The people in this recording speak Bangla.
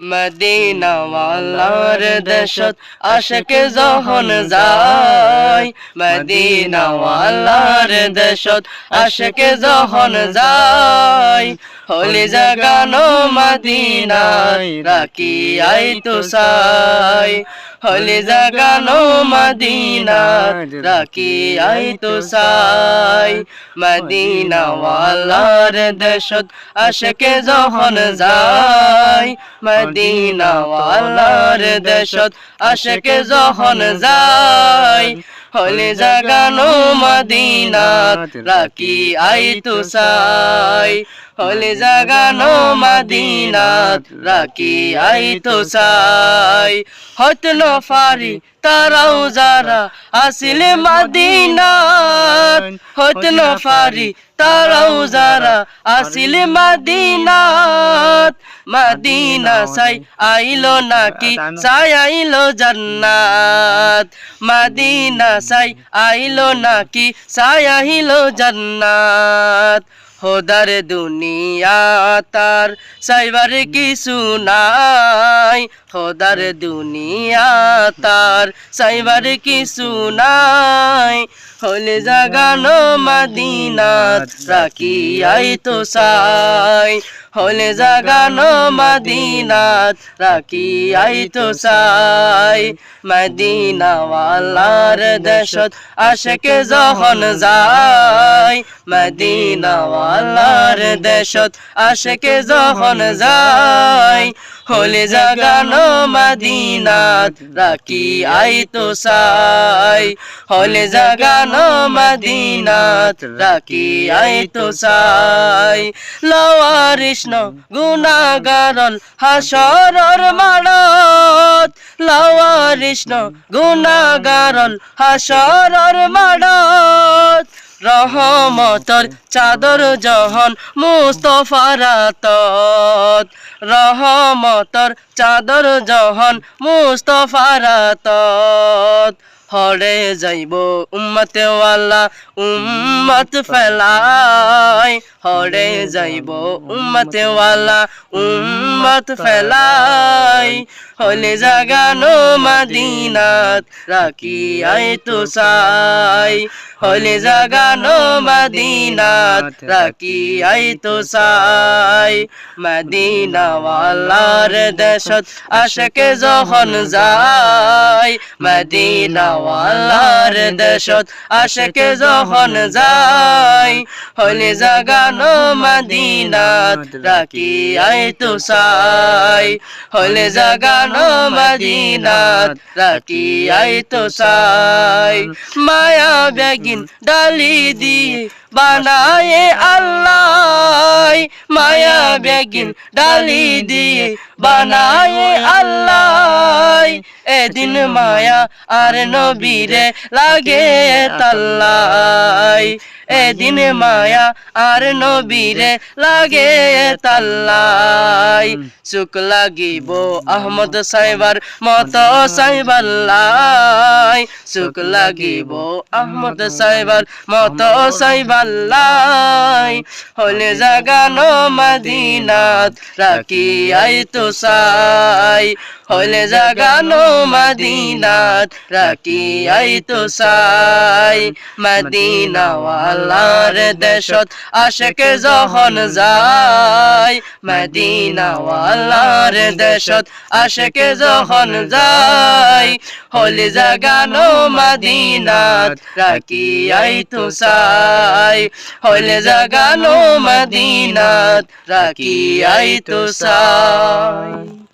মদিনাওয়ালার দেশত আশকে যখন যায়। মদিনাওয়ালার দেশত আশকে যখন যায়। হলি জাগানো মদিনায় রাখি আই তো সাই। হলি জাগানো মদিনাত রাখি আই তো সাই। মদিনাওয়ালার দেশত আশকে যখন যায়। মদিনাওয়ালার দেশত আশকে যখন যায়। হলে জাগানো মদিনাত রাখি আই তো সাই। হলে জাগানো মদিনাত রাখি আই তো সাই হত নফারি তারাও যারা আসিলে মদিনাত। হত নফারি তারাও যারা আসিলে মদিনাত। মদিনা সাই আইলো নাকি? সাই আইলো জান্নাত। মদিনা সাই আইলো নাকি? সাই আইলো জান্নাত। হোদার দুনিয়া তার সাইবার কিছু নাই। খোদার দুনিয়া তার সাইবার কিছু নাই। হলে জাগানো মদিনাত রাখি আই তো সাই হলে জাগানো মদিনাত রাখি আই তো সাই মদিনাওয়ালার দেশত আশকে যখন যায়। মদিনাওয়ালার দেশত আশকে যখন যায়। হলে জাগানো মদিনাত রাখি আই তো সাই হলে জাগানো মদিনাত রাখি আই তো সাই লওয়ারিষ্ণ গুনাগারল হাসরর মানত। লওয়ারিষ্ণ গুনাগারল হাসরর মানত। রহমতর চাদর জহন মুস্তফারাতত রহমতর চাদর জহন মুস্তফারাতত হরে যাইব উম্মতে ওয়ালা উম্মত ফেলাই হরে যাইব, উম্মতে ওয়ালা, উম্মত ফেলাই। হলে জাগানো মদিনাত রাখি আই তো সাই হলে জাগানো মদিনাত রাখি আই তো সাই মদিনাওয়ালার দেশত আশকে যখন যায়, মদিনাওয়ালার দেশত আশকে যখন যায়, হলে জাগানো মদিনাত রাখি আই তো সাই হলে জাগানো মদিনাত রাখি আই তো সাই মায়া বেগিন ডালি দিয়ে বানায়ে আল্লাহ মায়া বেগিন ডালি দিয়ে বানায়ে আল্লাহ এদিন মায়া আর নবীরে লাগে তাল্লাই এদিন মায়া আর নবীরে লাগে তাল্লাই। সুখ লাগিব আহমদ সাইবার মত সাইবাল্লাই। সুখ লাগিব আহমদ সাইবার মত সাইবাল্লাই। হলে জাগানো মদিনাত রাখি আই তো সাই। হলে জাগানো মদিনাত আই তো সাই। মদিনাওয়ালার দেশত আশকে যখন যায়। মদিনাওয়ালার দেশত আশকে যখন যায়। হলে জাগানো মদিনাত আই তো সাই। হলে জাগানো মদিনাত আই তো সাই।